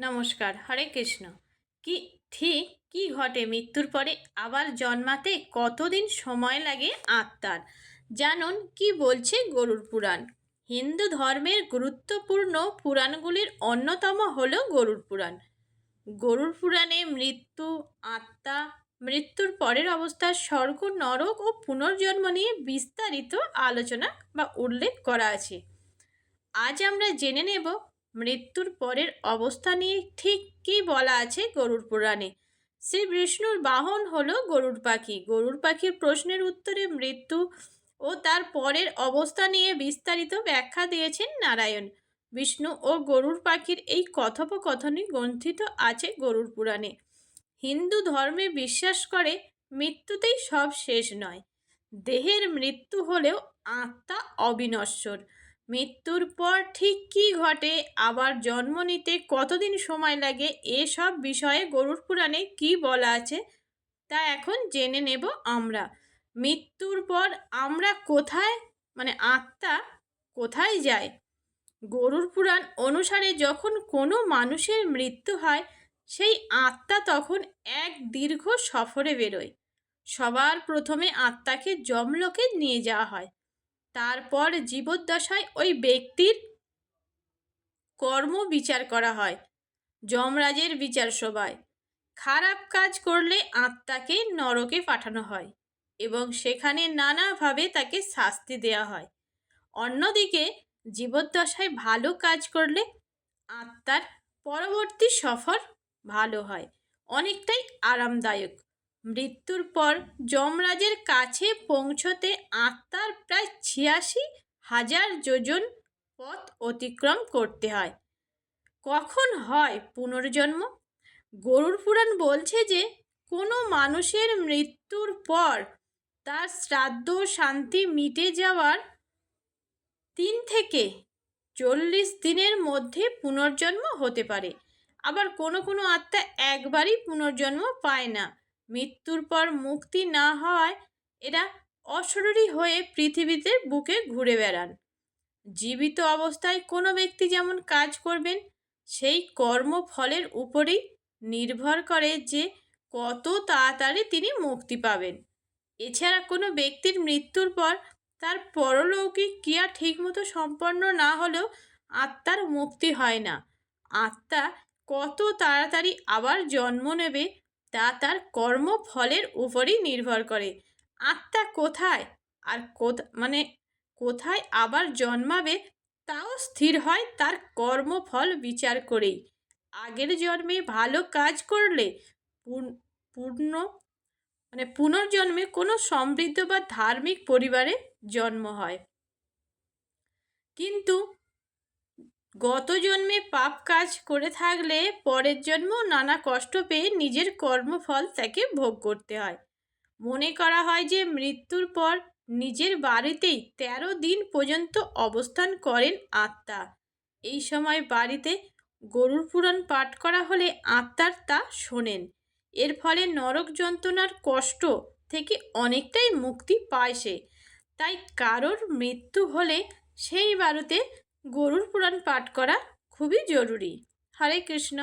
নমস্কার, হরে কৃষ্ণ। কি, ঠিক কি ঘটে মৃত্যুর পরে আবার জন্মাতে কতদিন সময় লাগে আত্মার? জানুন, কি বলছে গরুর পুরাণ? হিন্দু ধর্মের গুরুত্বপূর্ণ পুরাণগুলির অন্যতম হল গরুর পুরাণ। গরুর পুরাণে মৃত্যু, আত্মা, মৃত্যুর পরের অবস্থা, স্বর্গ, নরক ও পুনর্জন্ম নিয়ে বিস্তারিত আলোচনা বা উল্লেখ করা আছে। আজ আমরা জেনে নেব মৃত্যুর পরের অবস্থা নিয়ে ঠিক কী বলা আছে গরুর পুরাণে? শ্রী বিষ্ণুর বাহন হলো গরুর পাখি। গরুর পাখির প্রশ্নের উত্তরে মৃত্যু ও তার পরের অবস্থা নিয়ে বিস্তারিত ব্যাখ্যা দিয়েছেন নারায়ণ। বিষ্ণু ও গরুর পাখির এই কথোপকথনই গ্রন্থিত আছে গরুর পুরাণে। হিন্দু ধর্মে বিশ্বাস করে মৃত্যুতেই সব শেষ নয়। দেহের মৃত্যু হলেও আত্মা অবিনশ্বর। মৃত্যুর পর ঠিক কী ঘটে, আবার জন্ম নিতে কতদিন সময় লাগে, এসব বিষয়ে গরুর পুরাণে কী বলা আছে, তা এখন জেনে নেব আমরা। মৃত্যুর পর আমরা কোথায় মানে আত্মা কোথায় যায়? গরুর পুরাণ অনুসারে যখন কোনো মানুষের মৃত্যু হয়, সেই আত্মা তখন এক দীর্ঘ সফরে বেরোয়। সবার প্রথমে আত্মাকে যমলোকে নিয়ে যাওয়া হয়। তারপর জীবদ্দশায় ওই ব্যক্তির কর্ম বিচার করা হয়, যমরাজের বিচার সভায় খারাপ কাজ করলে আত্মাকে নরকে পাঠানো হয় এবং সেখানে নানাভাবে তাকে শাস্তি দেওয়া হয়। অন্যদিকে জীবদ্দশায় ভালো কাজ করলে আত্মার পরবর্তী সফর ভালো হয়, অনেকটাই আরামদায়ক। মৃত্যুর পর যমরাজের কাছে পৌঁছতে আত্মার প্রায় ছিয়াশি হাজার যোজন পথ অতিক্রম করতে হয়। কখন হয় পুনর্জন্ম? গরুর পুরাণ বলছে যে, কোনো মানুষের মৃত্যুর পর তার শ্রাদ্ধ শান্তি মিটে যাওয়ার তিন থেকে চল্লিশ দিনের মধ্যে পুনর্জন্ম হতে পারে। আবার কোনো কোনো আত্মা একবারই পুনর্জন্ম পায় না। মৃত্যুর পর মুক্তি না হওয়ায় এরা অশরীরী হয়ে পৃথিবীতে বুকে ঘুরে বেড়ান। জীবিত অবস্থায় কোনো ব্যক্তি যেমন কাজ করবেন, সেই কর্মফলের উপরেই নির্ভর করে যে কত তাড়াতাড়ি তিনি মুক্তি পাবেন। এছাড়া কোনো ব্যক্তির মৃত্যুর পর তার পরলৌকিক ক্রিয়া ঠিকমতো সম্পন্ন না হলেও আত্মার মুক্তি হয় না। আত্মা কত তাড়াতাড়ি আবার জন্ম নেবে তা তার কর্মফলের উপরই নির্ভর করে। আত্মা কোথায়? আর মানে কোথায় আবার জন্মাবে, তাও স্থির হয় তার কর্মফল বিচার করেই। আগের জন্মে ভালো কাজ করলে পূর্ণ মানে পুনর্জন্মে কোনো সমৃদ্ধ বা ধার্মিক পরিবারে জন্ম হয়। কিন্তু গত জন্মে পাপ কাজ করে থাকলে পরের জন্মেও নানা কষ্ট পেয়ে নিজের কর্মফল তাকে ভোগ করতে হয়। মনে করা হয় যে মৃত্যুর পর নিজের বাড়িতেই তেরো দিন পর্যন্ত অবস্থান করেন আত্মা। এই সময় বাড়িতে গরুর পুরাণ পাঠ করা হলে আত্মার তা শোনেন। এর ফলে নরক যন্ত্রণার কষ্ট থেকে অনেকটাই মুক্তি পায় সে। তাই কারোর মৃত্যু হলে সেই বাড়িতে গরুর পুরাণ পাঠ করা খুবই জরুরি। হরে কৃষ্ণ।